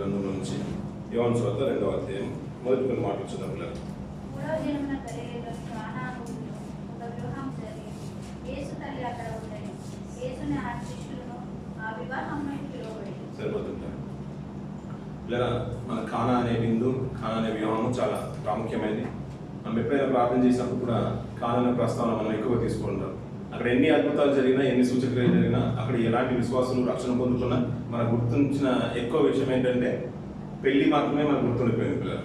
గ్రంథం నుంచి యోన్ చోత రెండవ అధ్యాయం. మొదటి కొన్ని మాటలు చూద్దాం పిల్లలు. పిలువబడింది. సరిపోతుంటారు లేదా మన ఖానా అనే బిందు ఖానా అనే వివాహం చాలా ప్రాముఖ్యమైనది. మనం ఎప్పుడైనా ప్రార్థన చేసినప్పుడు కూడా ఖానా అనే ప్రస్తావన మనం ఎక్కువ తీసుకుంటాం. అక్కడ ఎన్ని అద్భుతాలు జరిగినా ఎన్ని సూచక్రియలు జరిగినా అక్కడ ఎలాంటి విశ్వాసులు రక్షణ పొందుకున్నా మనకు గుర్తించిన ఎక్కువ విషయం ఏంటంటే పెళ్ళి మాత్రమే మనకు గుర్తుండిపోయింది పిల్లలు.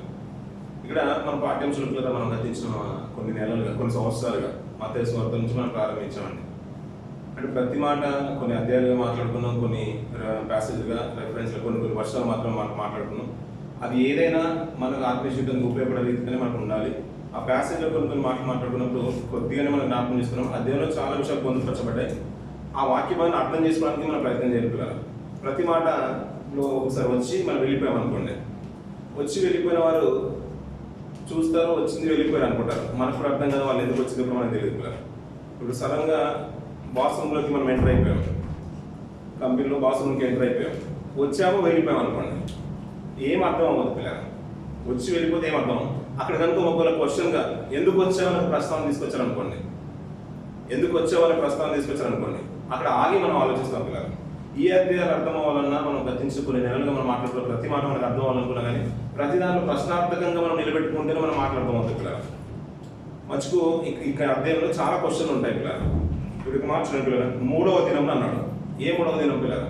ఇక్కడ మన పాఠ్యాంశాల పిల్లలు మనం గతించిన కొన్ని నెలలుగా కొన్ని సంవత్సరాలుగా మత స్వార్థ నుంచి మనం ప్రారంభించామండి. అంటే ప్రతి మాట కొన్ని అధ్యాయాలుగా మాట్లాడుకున్నాం కొన్ని ప్యాసేజ్గా రెఫరెన్స్లు కొన్ని కొన్ని వర్షాలు మాత్రం మాట్లాడుకున్నాం. అది ఏదైనా మనకు ఆత్మీయశుద్ధానికి ఉపయోగపడే రీతిగానే మనకు ఉండాలి. ఆ ప్యాసేజ్లో కొన్ని కొన్ని మాటలు మాట్లాడుకున్నప్పుడు కొద్దిగానే మనం జ్ఞాపకం చేసుకున్నాం. అధ్యాయంలో చాలా విషయాలు పొందుపరచబడ్డాయి. ఆ వాక్యాన్ని అర్థం చేసుకోవడానికి మనం ప్రయత్నం చేయాలి ప్రతి మాటలో ఒకసారి వచ్చి మనం వెళ్ళిపోయాం అనుకోండి. వచ్చి వెళ్ళిపోయిన వారు చూస్తారు వచ్చింది వెళ్ళిపోయారు అనుకుంటారు. మనకు అర్థం కాదు వాళ్ళు ఎందుకు వచ్చింది కూడా మనకు తెలియదు పిల్లలు ఇప్పుడు సడన్గా బాత్రూంలోకి మనం ఎంటర్ అయిపోయాం. కంపెనీలో బాత్రూమ్కి ఎంటర్ అయిపోయాం. వచ్చామో వెళ్ళిపోయాం అనుకోండి. ఏం అర్థం అవ్వదు పిల్లలు. వచ్చి వెళ్ళిపోతే ఏం అర్థం అక్కడ కనుక ఒకవేళ క్వశ్చన్గా ఎందుకు వచ్చామని ప్రస్తావన తీసుకొచ్చారు అనుకోండి ఎందుకు వచ్చామని ప్రస్తావన తీసుకొచ్చారు అనుకోండి అక్కడ ఆగి మనం ఆలోచిస్తాం పిల్లలు. ఈ అధ్యాయాలు అర్థం అవ్వాలన్నా మనం గతించిన కొన్ని నెలలుగా మనం మాట్లాడుకున్న ప్రతి మాట మనకు అర్థం అవ్వాలనుకున్నా కానీ ప్రతి దాంట్లో ప్రశ్నార్థకంగా మనం నిలబెట్టుకుంటేనే మనం మాట్లాడతాం అవుతుంది పిల్లలు. మచ్చుకు ఇక్కడ అధ్యాయంలో చాలా క్వశ్చన్లు ఉంటాయి పిల్లలు. ఇప్పుడు ఇక మార్చిన పిల్లలు. మూడవ దినం అన్నాడు. ఏ మూడవ దినం పిల్లలు?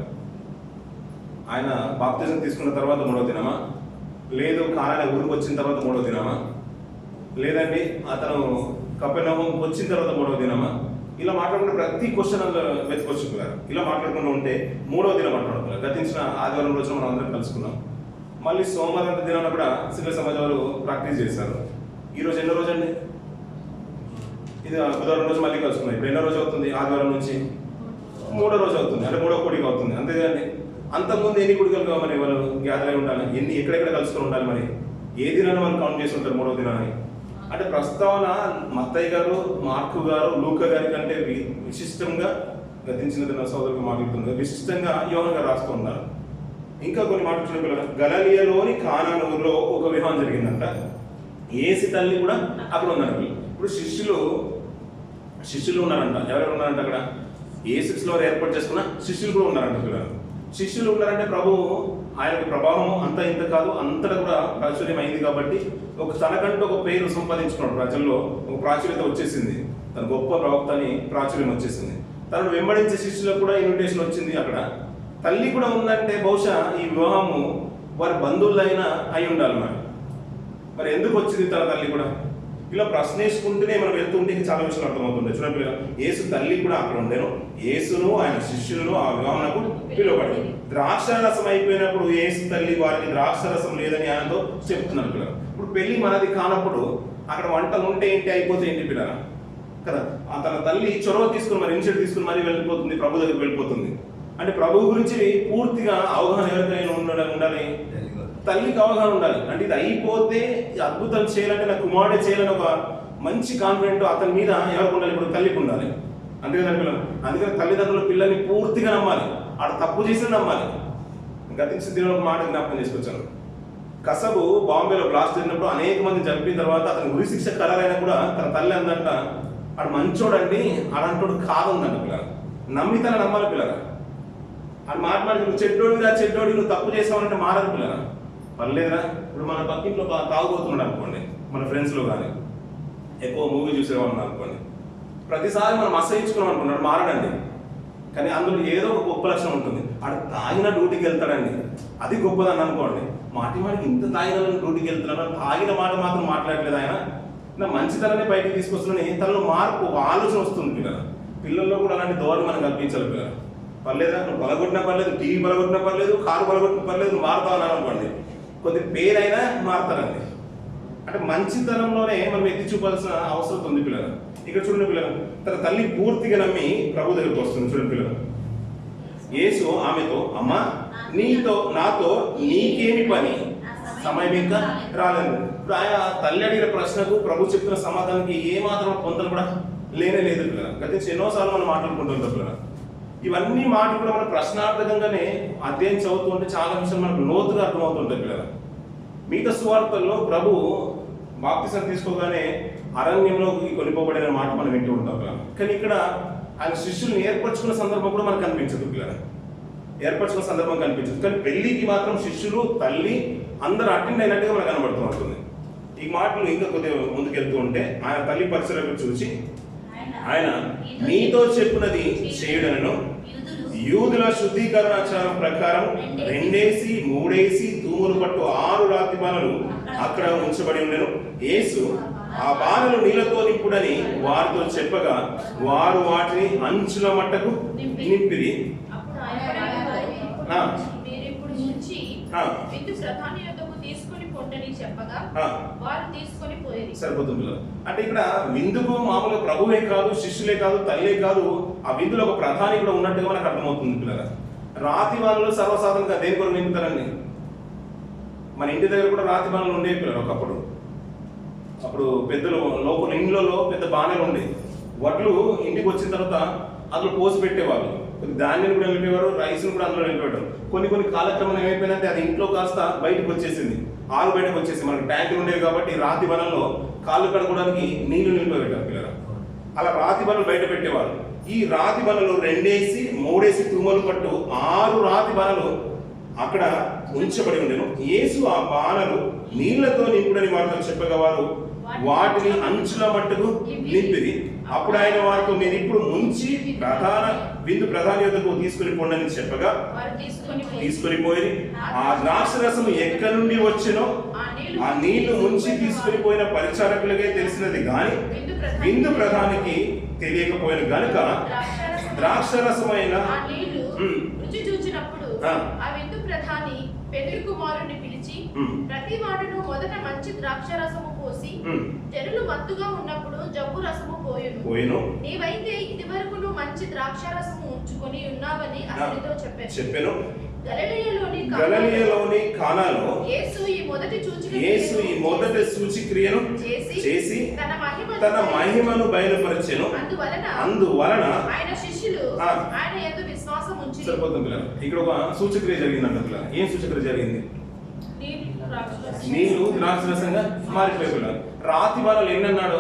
ఆయన బాప్తిజం తీసుకున్న తర్వాత మూడవ దినమా? లేదు కాలాల ఊరికి వచ్చిన తర్వాత మూడవ దినమా? లేదండి అతను కపెనహం వచ్చిన తర్వాత మూడో దినమా? ఇలా మాట్లాడుకుంటే ప్రతి క్వశ్చన్ వెతుకొచ్చు ఇలా మాట్లాడుకుంటూ ఉంటే మూడవ దినం మాట్లాడుతున్నారు గతించిన ఆదివారం రోజున మనం అందరం కలుసుకున్నాం. మళ్ళీ సోమవారం దినాన కూడా సివిల్ సమాజం వారు ప్రాక్టీస్ చేశారు. ఈరోజు ఎన్నో రోజు అండి ఇది బుధవారం రోజు మళ్ళీ కలుసుకున్నాం. ఇప్పుడు ఎన్నో రోజు అవుతుంది? ఆదివారం నుంచి మూడో రోజు అవుతుంది. అంటే మూడో కోడికి అవుతుంది. అంతేగాని అంతకుముందు ఎన్ని కుడికలు మరి వాళ్ళు? గ్యాదర్ అయి ఉండాలి. ఎన్ని ఎక్కడెక్కడ కలుసుకొని ఉండాలి మరి? ఏ దినాన్ని వాళ్ళు కౌంట్ చేసి ఉంటారు మూడో దినాన్ని? అంటే ప్రస్తావన మత్తయ్య గారు మార్కు గారు లూక గారి కంటే విశిష్టంగా గతించిన దిన సోదరులు మాట్లాడుతున్నారు విశిష్టంగా యోన గారు రాస్తూ ఉన్నారు. ఇంకా కొన్ని మాటలు చూడగల పిల్లలు. గలలియలోని కానాను ఊర్లో ఒక వివాహం జరిగిందంట. ఏసి తల్లి కూడా అక్కడ ఉందంట. ఇప్పుడు శిష్యులు శిష్యులు ఉన్నారంట. ఎవరెవరు ఉన్నారంట అక్కడ? ఏ సిక్స్లో ఏర్పాటు చేసుకున్న శిష్యులు కూడా ఉన్నారంట పిల్లలు. శిష్యులు ఉన్నారంటే ప్రభువు ఆయన ప్రభావం అంత ఇంత కాదు అంతటా కూడా ప్రాచుర్యం అయింది కాబట్టి ఒక తనకంటూ ఒక పేరు సంపాదించుకున్నాడు ప్రజల్లో ఒక ప్రాచుర్యత వచ్చేసింది. తన గొప్ప ప్రవక్త అని ప్రాచుర్యం వచ్చేసింది. తనను వెంబడించే శిష్యులకు కూడా ఇన్విటేషన్ వచ్చింది అక్కడ. తల్లి కూడా ఉందంటే బహుశా ఈ వివాహము వారి బంధువులైనా అయి ఉండాలి మరి. మరి ఎందుకు వచ్చింది తన తల్లి కూడా? ఇలా ప్రశ్నేసుకుంటూనే మనం వెళ్తుంటే చాలా విషయాలు అర్థమవుతుంది చూడండి పిల్లలు యేసు తల్లి కూడా అక్కడ ఉండేను. యేసును ఆయన శిష్యులను ఆ వివాహనకు పిలువబడి ద్రాక్ష రసం అయిపోయినప్పుడు యేసు తల్లి వారికి ద్రాక్ష రసం లేదని ఆయనతో చెప్తున్నారు పిల్లలు. ఇప్పుడు పెళ్ళి మనది కానప్పుడు అక్కడ వంటలు ఉంటే ఏంటి అయిపోతే ఏంటి పిల్లల? కదా తన తల్లి చొరవ తీసుకుని మరి ఇన్సెట్ తీసుకుని మరి వెళ్ళిపోతుంది ప్రభు దగ్గరికి వెళ్ళిపోతుంది. అంటే ప్రభు గురించి పూర్తిగా అవగాహన ఎవరికైనా ఉండాలి ఉండాలి? తల్లికి అవగాహన ఉండాలి. అంటే ఇది అయిపోతే అద్భుతం చేయాలంటే నా కుమారుడే చేయాలని ఒక మంచి కాన్ఫిడెంట్ అతని మీద ఎవరికి ఉండాలి? ఇప్పుడు తల్లికి ఉండాలి. అంతే కదా పిల్లలు? అందుకని తల్లిదండ్రులు పిల్లల్ని పూర్తిగా నమ్మాలి. ఆడ తప్పు చేసి నమ్మాలి. గతించిన దిన ఒక మాట జ్ఞాపకం చేసుకొచ్చాను. కసబు బాంబేలో బ్లాస్ట్ జరిగినప్పుడు అనేక మంది చంపిన తర్వాత అతను ఉరి శిక్ష ఖరారైనా కూడా తన తల్లి అందంట ఆడు మంచోడండి అలాంటోడు కాదుందంట పిల్లలు. నమ్మి తన నమ్మాలి పిల్లలు. అని మాట్లాడి నువ్వు చెడ్డోడిగా చెడ్డోడి నువ్వు తప్పు చేసావంటే మారదు పర్లేదురా. ఇప్పుడు మన పక్కింట్లో ఒక తాగుబోతున్నాడు అనుకోండి మన ఫ్రెండ్స్లో కానీ. ఎక్కువ మూవీ చూసేవాళ్ళం అనుకోండి. ప్రతిసారి మనం అసహించుకున్నాం అనుకున్నాడు మారడండి. కానీ అందులో ఏదో ఒక గొప్ప లక్షణం ఉంటుంది. ఆడ తాగిన డ్యూటీకి వెళ్తాడండి. అది గొప్పదని అనుకోండి. మాటి మాటికి ఇంత తాగిన డ్యూటీకి వెళ్తున్నాడు తాగిన మాట మాత్రం మాట్లాడలేదు ఆయన. నా మంచితనాన్ని బయటికి తీసుకొస్తున్నాను తనలో మార్పు ఆలోచన వస్తుంది పిల్లలు. పిల్లల్లో కూడా అలాంటి ధోరణి మనం కల్పించాలి పిల్లలు. పర్లేదా నువ్వు పలగొట్టినా పర్లేదు టీవీ పలగొట్టినా పర్లేదు కారు పలగొట్టినా పర్లేదు నువ్వు మారుతావు అనుకోండి కొద్ది పేరైనా మారుతారండి. అంటే మంచితనంలోనే మనం ఎత్తి చూపాల్సిన అవసరం ఉంది పిల్లలు. ఇక్కడ చూడండి పిల్లలు. తన తల్లి పూర్తిగా నమ్మి ప్రభు దగ్గరికి వస్తుంది. చూడండి పిల్లలు. యేసు ఆమెతో అమ్మా నీతో నాతో నీకేమి పని? సమయం ఇంకా రాలేదు. ఇప్పుడు ఆయన తల్లి అడిగిన ప్రశ్నకు ప్రభు చెప్తున్న సమాధానానికి ఏమాత్రం పొందలు కూడా లేనే లేదు పిల్లలు. గత ఎన్నోసార్లు మనం మాట్లాడుకుంటుంటాం పిల్లలు. ఇవన్నీ మాటలు కూడా మన ప్రశ్నార్థకంగానే అధ్యయనం చదువుతుంటే చాలా విషయాలు మనకు లోతుగా అర్థమవుతుంటాయి పిల్లలు. మిగతా సువార్తల్లో ప్రభు బాప్తిసం తీసుకోగానే అరణ్యంలోకి కొనిపోబడిన మాట మనం వింటూ ఉంటాం పిల్లలు. కానీ ఇక్కడ ఆయన శిష్యుల్ని ఏర్పరచుకున్న సందర్భం కూడా మనకు కనిపించదు పిల్లలు. ఏర్పరచుకున్న సందర్భం కనిపించదు. కానీ పెళ్ళికి మాత్రం శిష్యులు తల్లి అందరూ అటెండ్ అయినట్టుగా మనకు కనబడుతూ ఉంటుంది. ఈ మాటలు ఇంకా కొద్దిగా ముందుకెళ్తూ ఉంటే ఆయన తల్లి పరిసరాలకు చూసి ఆయన నీతో చెప్పినది చేయుడనను యూదుల శుద్ధీకరణాచారం ప్రకారం రెండేసి మూడేసి తూములు పట్టు ఆరు రాతి బాణలు అక్కడ ఉంచబడి ఉండెను. యేసు ఆ బాణలు నీళ్ళతో నింపుడని వారితో చెప్పగా వారు వాటిని అంచుల మట్టకు నింపిరి. తీసుకొని చెప్పగా. వారు సరిపోతుంది పిల్లలు. అంటే ఇక్కడ విందుకు మామూలుగా ప్రభువే కాదు శిష్యులే కాదు తల్లే కాదు ఆ విందులో ఒక ప్రధాని కూడా ఉన్నట్టుగా మనకు అర్థమవుతుంది పిల్లల. రాతి బాణలు సర్వసాధారణంగా దేని కొరకు నింపుతారండి? మన ఇంటి దగ్గర కూడా రాతి బాణలు ఉండేవి పిల్లలు ఒకప్పుడు. అప్పుడు పెద్దలు లోపల ఇండ్లలో పెద్ద బాణలు ఉండేవి వడ్లు ఇంటికి వచ్చిన తర్వాత అందులో పోసి పెట్టేవాళ్ళు. ధాన్యం కూడా నిలిపేవారు రైస్ని కూడా అందులో నిలిపేవారు. కొన్ని కొన్ని కాలక్రమం ఏమైపోయిందంటే అది ఇంట్లో కాస్త బయటకు వచ్చేసింది. ఆరు బయటకు వచ్చేసింది. మనకి ట్యాంకులు ఉండేవి కాబట్టి రాతి వనంలో కాళ్ళు కడుకోవడానికి నీళ్ళు నిలిపేవారు పిల్లలు. అలా రాతి బనలు బయట పెట్టేవారు. ఈ రాతి బనలు రెండేసి మూడేసి తుమ్మలు పట్టు ఆరు రాతి బనలు అక్కడ ఉంచబడి ఉండేను యేసు ఆ బాణలు నీళ్ళతో నింపుడని వారితో చెప్పగా వారు వాటిని అంచుల మట్టుకు నింపిది అప్పుడు ఆయన వారితో మీరు ఇప్పుడు ముంచి ప్రధాన విందు ప్రధాని యొద్దకు తీసుకుని పొండని చెప్పగా తీసుకొని పోయి ఆ ద్రాక్ష రసం ఎక్కడి నుండి వచ్చెనో ఆ నీళ్ళు ముంచి తీసుకుని పోయిన పరిచారకులకే తెలిసినది గాని విందు ప్రధానికి తెలియకపోయిన గనుక ద్రాక్షరసమైన. రుచి చూచినప్పుడు ఆ. ఆ విందు ప్రధాని పెళ్ళి కుమారుని పిలిచి ఉమ్. ప్రతి వాడును మొదట మంచి ద్రాక్ష రసము పోసి. జనులు మత్తుగా ఉన్నప్పుడు జబ్బు రసము పోయును. పోయిను. నీవైతే ఇది వరకును మంచి ద్రాక్ష రసము ఉంచుకొని ఉన్నావని అతనితో చెప్పాను. చెప్పాను. గలిలయలోని గలలియలోని కానాలో యేసు ఈ మొదటి సూచన యేసు ఈ మొదటి సూచిక్రియను చేసి చేసి తన మహిమ తన మహిమను బయలుపరిచెను. అందువలన అందువలన ఆయన శిష్యులు. ఆయన ఎందు విశ్వాసం ఉంచి సరిపోతుంది ఇక్కడ ఒక సూచక్రియ జరిగిందంట ఏం సూచక్రియ జరిగింది? నీళ్ళు ద్రాక్షరసంగా మారిపోయి ఉన్నారు రాతి వాళ్ళు ఎన్ని అన్నాడు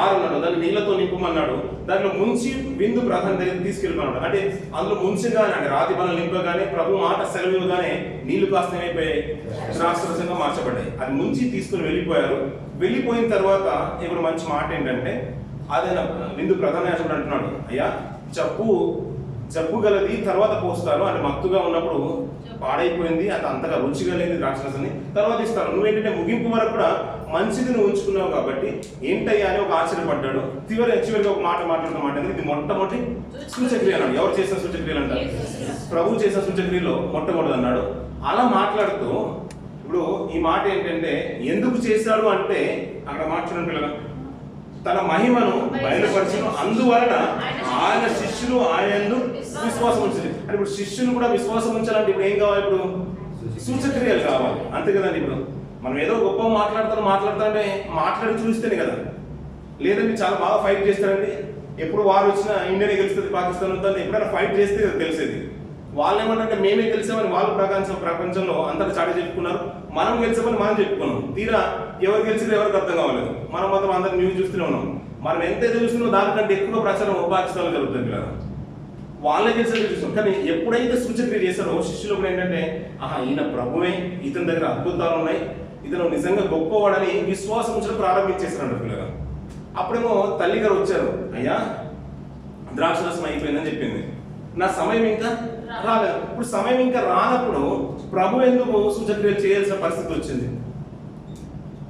ఆరు అన్నాడు దాన్ని నీళ్ళతో నింపమన్నాడు. దాంట్లో ముంచి బిందు ప్రధాన దగ్గర తీసుకెళ్ళిపోయినాడు. అంటే అందులో ముంచగానే అంటే రాతి బలం నింపగానే ప్రభు మాట సెలవుగానే నీళ్ళు కాస్త ఏమైపోయాయి ద్రాక్షరసంగా మార్చబడ్డాయి. అది ముంచి తీసుకుని వెళ్ళిపోయారు. వెళ్ళిపోయిన తర్వాత ఇప్పుడు మంచి మాట ఏంటంటే అదే విందు ప్రధాన అంటున్నాడు అయ్యా చెప్పు జబ్బు గలది తర్వాత పోస్తారు అంటే మత్తుగా ఉన్నప్పుడు పాడైపోయింది అది అంతగా రుచిగా లేదు ద్రాక్షరసాన్ని తర్వాత ఇస్తాను. నువ్వేంటంటే ముగింపు వరకు కూడా మంచిది నువ్వు ఉంచుకున్నావు కాబట్టి ఏంటయ్యా అని ఒక ఆశ్చర్యపడ్డాడు. చివరి చివరిగా ఒక మాట మాట్లాడుతున్న మాట ఇది మొట్టమొదటి సూచక్రియ అన్నాడు ఎవరు చేసిన సూచక్రియలు అంటారు ప్రభు చేసిన సూచక్రియలో మొట్టమొదటి అన్నాడు అలా మాట్లాడుతూ ఇప్పుడు ఈ మాట ఏంటంటే ఎందుకు చేశాడు అంటే అక్కడ మార్చిన పిల్లలు. తన మహిమను బయలుపరచను. అందువలన ఆయన శిష్యులు. ఆయన విశ్వాసం ఉంచాలి అంటే ఇప్పుడు శిష్యులు కూడా విశ్వాసం ఉంచాలంటే ఇప్పుడు ఏం కావాలి ఇప్పుడు? సూచక్రియలు కావాలి. అంతే కదండి ఇప్పుడు. మనం ఏదో గొప్ప మాట్లాడతారు మాట్లాడతారంటే మాట్లాడి చూస్తేనే కదా. లేదంటే చాలా బాగా ఫైట్ చేస్తారండి. ఎప్పుడు వారు వచ్చినా ఇండియానే గెలుస్తుంది పాకిస్తాన్ వద్దని ఎప్పుడైనా ఫైట్ చేస్తే తెలిసేది. వాళ్ళు ఏమంటే మేమే గెలిచామని వాళ్ళు ప్రపంచం ప్రపంచంలో అంతటా చాటి చెప్పుకున్నారు. మనం గెలిచామని మనం చెప్పుకున్నాం. తీరా ఎవరు గెలిచినా ఎవరికి అర్థం కావలేదు. మనం మాత్రం అందరు న్యూస్ చూస్తూనే ఉన్నాం. మనం ఎంతైతే చూస్తున్నామో దానికంటే ఎక్కువ ప్రచారం పాకిస్తాన్లో జరుగుతుంది కదా. వాళ్ళే గెలిచేది చూస్తాం కానీ ఎప్పుడైతే సూచక్రియ చేశారో శిష్యులు కూడా ఏంటంటే ఆహా ఈయన ప్రభువే. ఇతని దగ్గర అద్భుతాలు ఉన్నాయి. ఇతను నిజంగా గొప్పవాడని విశ్వాసం ఉంచడం ప్రారంభించేశారంట పిల్లగా అప్పుడేమో తల్లి గారు వచ్చారు. అయ్యా ద్రాక్షరసం అయిపోయిందని చెప్పి నా సమయం ఇంకా రాలేదు. ఇప్పుడు సమయం ఇంకా రానప్పుడు ప్రభు ఎందుకు సూచక్రియలు చేయాల్సిన పరిస్థితి వచ్చింది?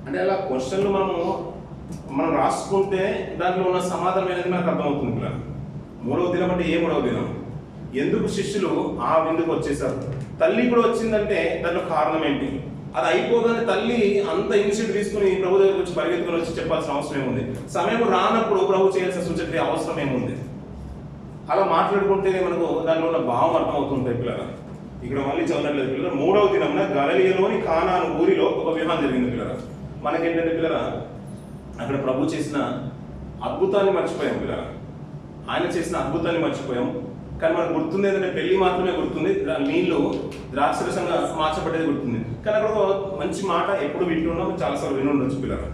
అంటే అలా క్వశ్చన్లు మనము మనం రాసుకుంటే దాంట్లో ఉన్న సమాధానం అనేది మనకు అర్థమవుతుంది పిల్లలు మూడవ దినం అంటే ఏ మూడవ దినం? ఎందుకు శిష్యులు ఆ విందుకు వచ్చేసారు తల్లి కూడా వచ్చిందంటే దాంట్లో కారణం ఏంటి? అది అయిపోగానే తల్లి అంత ఇనిషియేటివ్ తీసుకుని ప్రభు దగ్గర వచ్చి పరిగెత్తుకుని వచ్చి చెప్పాల్సిన అవసరం ఏముంది? సమయం రానప్పుడు ప్రభు చేయాల్సిన సూచక్రియ అవసరం ఏముంది? అలా మాట్లాడుకుంటేనే మనకు దానిలో ఉన్న భావం అర్థమవుతుంటాయి పిల్లల. ఇక్కడ మళ్ళీ చదవట్లేదు పిల్లల. మూడవ దినంన గలలియలోని కానాను ఊరిలో ఒక వివాహం జరిగింది పిల్లల. మనకేంటంటే పిల్లల అక్కడ ప్రభు చేసిన అద్భుతాన్ని మర్చిపోయాం పిల్లల. ఆయన చేసిన అద్భుతాన్ని మర్చిపోయాం. కానీ మనకు గుర్తుంది ఏంటంటే పెళ్ళి మాత్రమే గుర్తుంది దా- నీళ్ళు ద్రాక్షరసంగా మార్చబడేది గుర్తుంది. కానీ అక్కడ ఒక మంచి మాట ఎప్పుడు వింటున్నాం చాలాసార్లు విని ఉండొచ్చు పిల్లలు.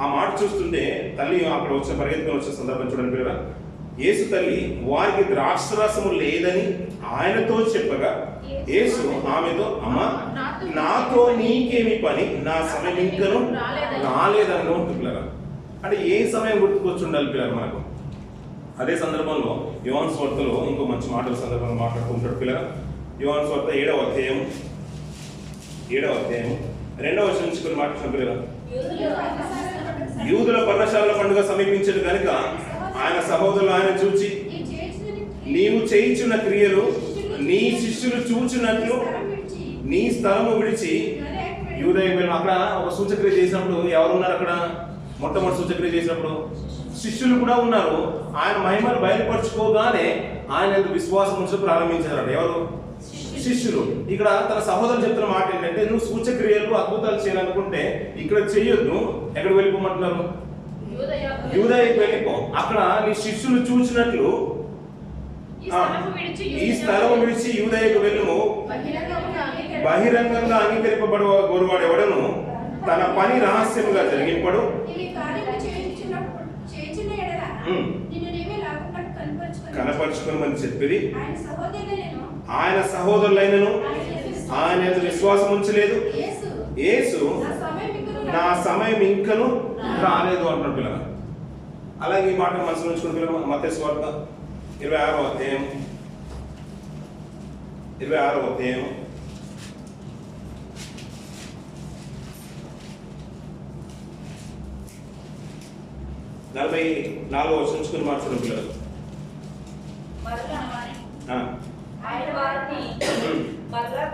ఆ మాట చూస్తుంటే తల్లి అక్కడ వచ్చిన పరిగెత్తుకొని వచ్చే సందర్భం చూడండి పిల్లరా యేసు తల్లి వారికి ద్రాక్షరసము లేదని ఆయనతో చెప్పగా యేసు ఆమెతో అమ్మ నాతో నీకేమి పని? నా సమయం ఇంకను రాలేదని ఉంటుంది పిల్లరా. అంటే ఏ సమయం గుర్తుకొచ్చి ఉండాలి పిల్లలు మనకు? అదే సందర్భంలో యువన్ స్వార్థలో ఇంకో మంచి మాటల సందర్భంలో మాట్లాడుతుంటాడు పిల్లల యువన్ స్వార్థ ఏడవ అధ్యాయం ఏడవ అధ్యాయం రెండవ వచనం నుంచి కొన్ని మాట్లాడుతున్న పిల్లల యూదుల పర్ణశాల పండుగ సమీపించదు కనుక ఆయన సహోదరులు ఆయన చూచి నీవు చేయించున్న క్రియలు నీ శిష్యులు చూచినట్లు నీ స్థలము విడిచి యూదయ అక్కడ ఒక సూచక్రియ చేసినప్పుడు ఎవరు ఉన్నారు అక్కడ? మొట్టమొదటి సూచక్రియ చేసినప్పుడు శిష్యులు కూడా ఉన్నారు. ఆయన మహిమను బయలుపరచుకోగానే ఆయన ఎందుకు విశ్వాసం ఉంచడం ప్రారంభించారు ఎవరు? శిష్యులు. ఇక్కడ తన సహోదరులు చెప్తున్న మాట ఏంటంటే నువ్వు సూచక్రియలు అద్భుతాలు చేయాలనుకుంటే ఇక్కడ చెయ్యొద్దు ఎక్కడికి వెళ్ళిపోమంటున్నారు? యూదయకి వెళ్ళిపో. అక్కడ నీ శిష్యులు చూసినట్లు ఈ స్థలం విడిచి యూదయకు వెళ్ళుము. బహిరంగంగా అంగీకరింపబడు గోరువాడు ఎవడను? తన పని రహస్యముగా జరిగింపడు. కనపరుచుకోమని చెప్పిరి. ఆయన సహోదరులైనను. ఆయన విశ్వాసం ఉంచలేదు. యేసు. నా సమయం ఇంకను రాలేదు అంటున్నాడు పిల్లలు. అలాగే ఈ మాట మనసులో ఉంచుకున్న పిల్లలు మత స్వార్థ ఇరవై ఆరో అధ్యాయం. ఇరవై ఆరో అధ్యాయం. నలభై నాలుగో వచ్చి ఉంచుకుని మాట చూడండి పిల్లలు మరలా ఆ, ఆయన వారిని మరలా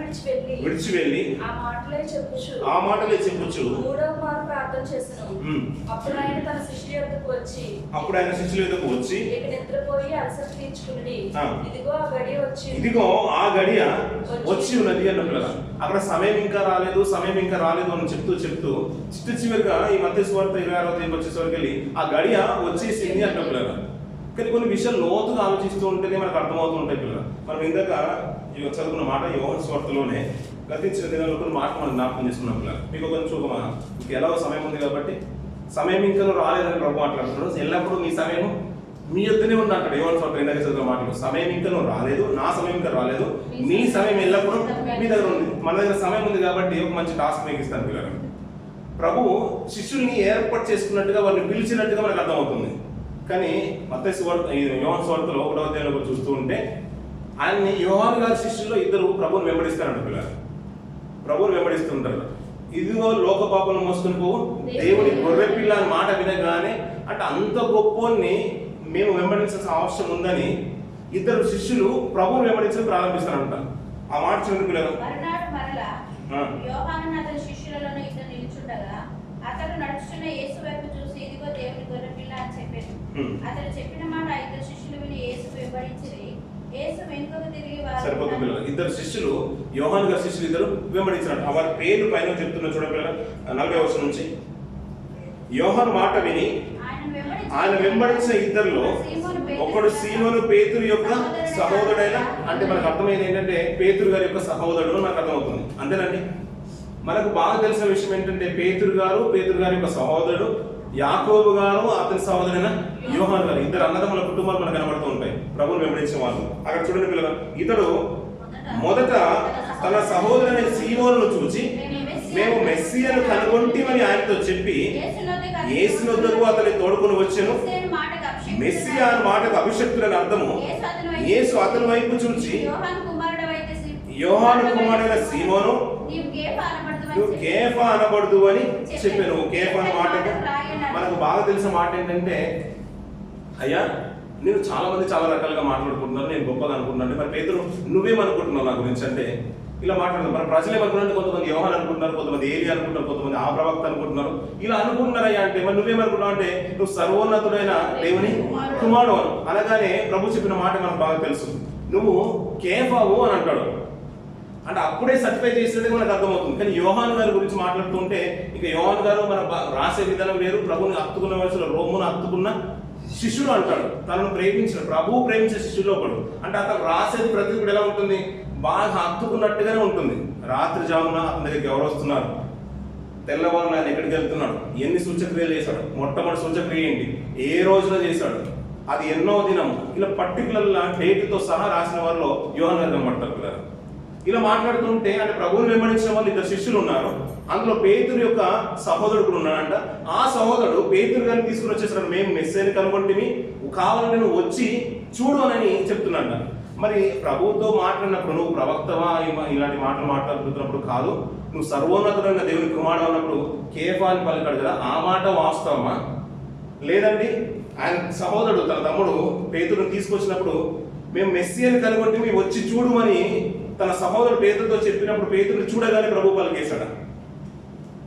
విడిచి వెళ్ళి ఆ మాటలే చెప్పుచు. ఆ మాటలే చెప్పొచ్చు మూడవ మారు ప్రార్థన చేసిన. ఉమ్. అప్పుడు ఆయన తన శిష్యుల యొద్దకు వచ్చి అప్పుడు ఆయన శిష్యుల వచ్చి ఇక నిద్రపోయి అలసట తీర్చుకుని ఆ. ఇదిగో ఆ గడి వచ్చి ఇదిగో ఆ గడియ వచ్చి ఉన్నది అన్న పిల్లల అక్కడ సమయం ఇంకా రాలేదు సమయం ఇంకా రాలేదు అని చెప్తూ చెప్తూ చిట్ట చివరిగా ఈ మధ్య స్వార్థ ఇరవై ఆరో తేదీ వచ్చేసరికి వెళ్ళి ఆ గడియ వచ్చేసింది అంట పిల్లల కానీ కొన్ని విషయాలు లోతుగా ఆలోచిస్తూ ఉంటేనే మనకు అర్థమవుతూ ఉంటాయి పిల్లలు మనం ఇందాక చదువుకున్న మాట యోహన్ స్వార్థలోనే గతించిన దినాల్లో కొన్ని మాట మనం జ్ఞాపకం చేసుకున్నాం పిల్లలు మీకు కొంచెం చూపమా మీకు ఎలాగో సమయం ఉంది కాబట్టి. సమయం ఇంకా రాలేదని ప్రభు మాట్లాడుతున్నాడు. ఎల్లప్పుడూ మీ సమయం మీ వద్దనే ఉంది అంటాడు యోహన్ స్వార్థ ఇందాక చదివిన మాటలు. సమయం ఇంకా రాలేదు నా సమయం ఇంకా రాలేదు. మీ సమయం ఎల్లప్పుడూ మీ దగ్గర ఉంది. మన దగ్గర సమయం ఉంది కాబట్టి ఒక మంచి టాస్క్ మీకు ఇస్తాను పిల్లలు. ప్రభు శిష్యుల్ని ఏర్పాటు చేసుకున్నట్టుగా వారిని పిలిచినట్టుగా మనకు అర్థమవుతుంది. కానీ మత్తయి సువార్త యోహన్ స్వార్థలో ఒకటో అధ్యాయంలో చూస్తూ ఉంటే ఆయన్ని యోహాన్ గారి శిష్యుల్లో ఇద్దరు ప్రభువుని వెంబడిస్తారంట పిల్లలు. ప్రభువుని వెంబడిస్తుంటారు. ఇదిగో లోక పాపను మోసుకొని పోవు దేవుని గొర్రె పిల్ల అని మాట వినగానే అంటే అంత గొప్పని మేము వెంబడించాల్సిన అవసరం ఉందని ఇద్దరు శిష్యులు ప్రభువుని వెంబడించడం ప్రారంభిస్తారంట. ఆ మాట చూడండి పిల్లలు. అతడు నడుచున్న యేసు వైపు చూసి ఇదిగో దేవుని గొర్రె పిల్ల అని చెప్పాను హ్మ్. అతడు చెప్పిన మాట ఇద్దరు శిష్యులు విని యేసు వెంబడించిరి. సరిపోతుంది పిల్లలు. ఇద్దరు శిష్యులు యోహాన్ గారి శిష్యులు ఇద్దరు వెంబడించినట్టు వారి పేర్లు పైన చెప్తున్న చూడ పిల్లలు. నలభై వర్షం నుంచి. యోహాన్ మాట విని ఆయన వెంబడించి- ఆయన వెంబడించిన ఇద్దరిలో ఒకడు సీమోను పేతురు యొక్క సహోదరుడైన అంటే మనకు అర్థమైంది ఏంటంటే పేతురు గారి యొక్క సహోదరుడు మనకు అర్థమవుతుంది. అంతేనండి? మనకు బాగా తెలిసిన విషయం ఏంటంటే పేతురు గారు పేతురు గారి యొక్క సహోదరుడు యాకోబు గారు అతని సహోదరైన యోహాన్ గారు ఇద్దరు అన్నదమ్ముల కుటుంబాలు మనకు కనబడుతూ ఉంటాయి. ప్రభుని వెంబడించిన వాళ్ళు. అక్కడ చూడండి పిల్లలు ఇతడు మొదట తన సహోదరుని సీమోను చూచి మేము మెస్సియను కనుగొంటిమని ఆయనతో చెప్పి యేసునొద్దకు అతని తోడుకొని వచ్చెను. మెస్సియా అని మాటకు అభిషక్తులని అర్థము యేసు అతని వైపు చూచి యోహాను కుమారుడైన సీమోను నువ్వు కేఫా అనబడదు అని చెప్పాను కేఫా అనే మాటకు మనకు బాగా తెలిసిన మాట ఏంటంటే అయ్యా నేను చాలా మంది చాలా రకాలుగా మాట్లాడుకుంటున్నారు నేను గొప్పగా అనుకుంటున్నాను మరి పేతురు నువ్వేమనుకుంటున్నావు నా గురించి అంటే ఇలా మాట్లాడుతున్నారు. మన ప్రజలు ఏమనుకుంటున్నారు కొంతమంది యోహాన్ అనుకుంటున్నారు కొంతమంది ఏలి అనుకుంటున్నారు కొంతమంది ఆ ప్రవక్త అనుకుంటున్నారు. ఇలా అనుకుంటున్నారయ్యా అంటే మరి నువ్వేమనుకుంటున్నావు అంటే నువ్వు సర్వోన్నతుడైన దేవుని కుమారుడు అను. అనగానే ప్రభు చెప్పిన మాట మనకు బాగా తెలుసు. నువ్వు కేఫావు అని అంటాడు. అంటే అప్పుడే సర్టిఫై చేసినట్టు మనకు అర్థమవుతుంది. కానీ యోహాన్ గారి గురించి మాట్లాడుతుంటే ఇక యోహాన్ గారు మన రాసే విధానం వేరు ప్రభుని హత్తుకున్న వయసులో రోమును హత్తుకున్న శిష్యుడు అంటాడు. తనను ప్రేమించిన ప్రభువు ప్రేమించే శిష్యులో ఒకడు. అంటే అతను రాసేది ప్రతి కూడా ఎలా ఉంటుంది? బాగా హత్తుకున్నట్టుగానే ఉంటుంది. రాత్రి జామున అతని దగ్గరికి ఎవరు వస్తున్నారు. తెల్లవారు ఆయన ఎక్కడికి వెళ్తున్నాడు? ఎన్ని సూచక్రియలు చేశాడు? మొట్టమొదటి సూచక్రియ ఏంటి? ఏ రోజున చేశాడు? అది ఎన్నో దినం ఇలా పర్టికులర్ డేట్తో సహా రాసిన వారిలో యోహన్ గారు కనబడతారు ఇలా మాట్లాడుతుంటే అంటే ప్రభువుని వెంబడించిన వాళ్ళు ఇద్దరు శిష్యులు ఉన్నారు. అందులో పేతురు యొక్క సహోదరుడు కూడా ఉన్నాడంట. ఆ సహోదరుడు పేతురు గారిని తీసుకుని వచ్చేసరికి మేము మెస్సేని కనుగొంటిమి కావాలని నువ్వు వచ్చి చూడు అని చెప్తున్నాడు మరి ప్రభువుతో మాట్లాడినప్పుడు నువ్వు ప్రవక్తవా? ఇలాంటి మాటలు మాట్లాడుతున్నప్పుడు కాదు. నువ్వు సర్వోన్నతుడంగా దేవుని కుమారుడు అన్నప్పుడు కేఫాని పలికాడు కదా ఆ మాట వాస్తవమా? లేదండి. ఆయన సహోదరుడు తన తమ్ముడు పేతురుని తీసుకొచ్చినప్పుడు మేము మెస్సీ అని కనుగొంటే మేము వచ్చి అని తన సహోదరుడు పేతురుతో చెప్పినప్పుడు పేతురుని చూడగానే ప్రభు పలికేశాడు.